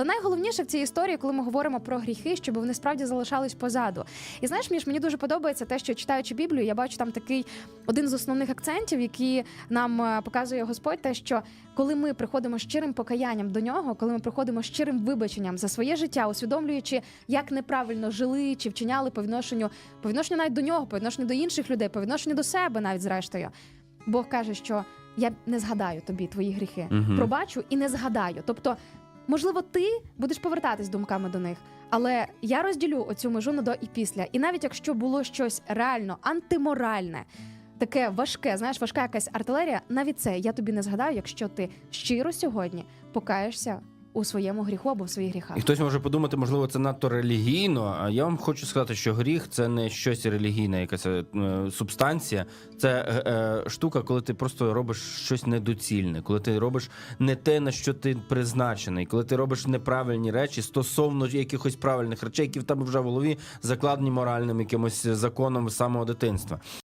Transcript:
Але найголовніше в цій історії, коли ми говоримо про гріхи, щоб вони справді залишались позаду. І знаєш, Міш, мені дуже подобається те, що читаючи Біблію, я бачу там такий один з основних акцентів, які нам е, показує Господь, те, що коли ми приходимо щирим покаянням до нього, коли ми приходимо щирим вибаченням за своє життя, усвідомлюючи, як неправильно жили чи вчиняли по відношенню, по відношенню навіть до нього, по відношенню до інших людей, по відношенню до себе, навіть зрештою, Бог каже, що я не згадаю тобі твої гріхи, Мгм. пробачу і не згадаю. Тобто, можливо, ти будеш повертатись думками до них. Але я розділю оцю межу на до і після. І навіть якщо було щось реально антиморальне, таке важке, знаєш, важка якась артилерія, навіть це я тобі не згадаю, якщо ти щиро сьогодні покаєшся у своєму гріху або в своїх гріхах. І хтось може подумати, можливо, це надто релігійно. А я вам хочу сказати, що гріх це не щось релігійне, якась е, субстанція. Це е, е, штука, коли ти просто робиш щось недоцільне, коли ти робиш не те, на що ти призначений, коли ти робиш неправильні речі стосовно якихось правильних речей, які в тебе вже в голові закладені моральним якимось законом самого дитинства.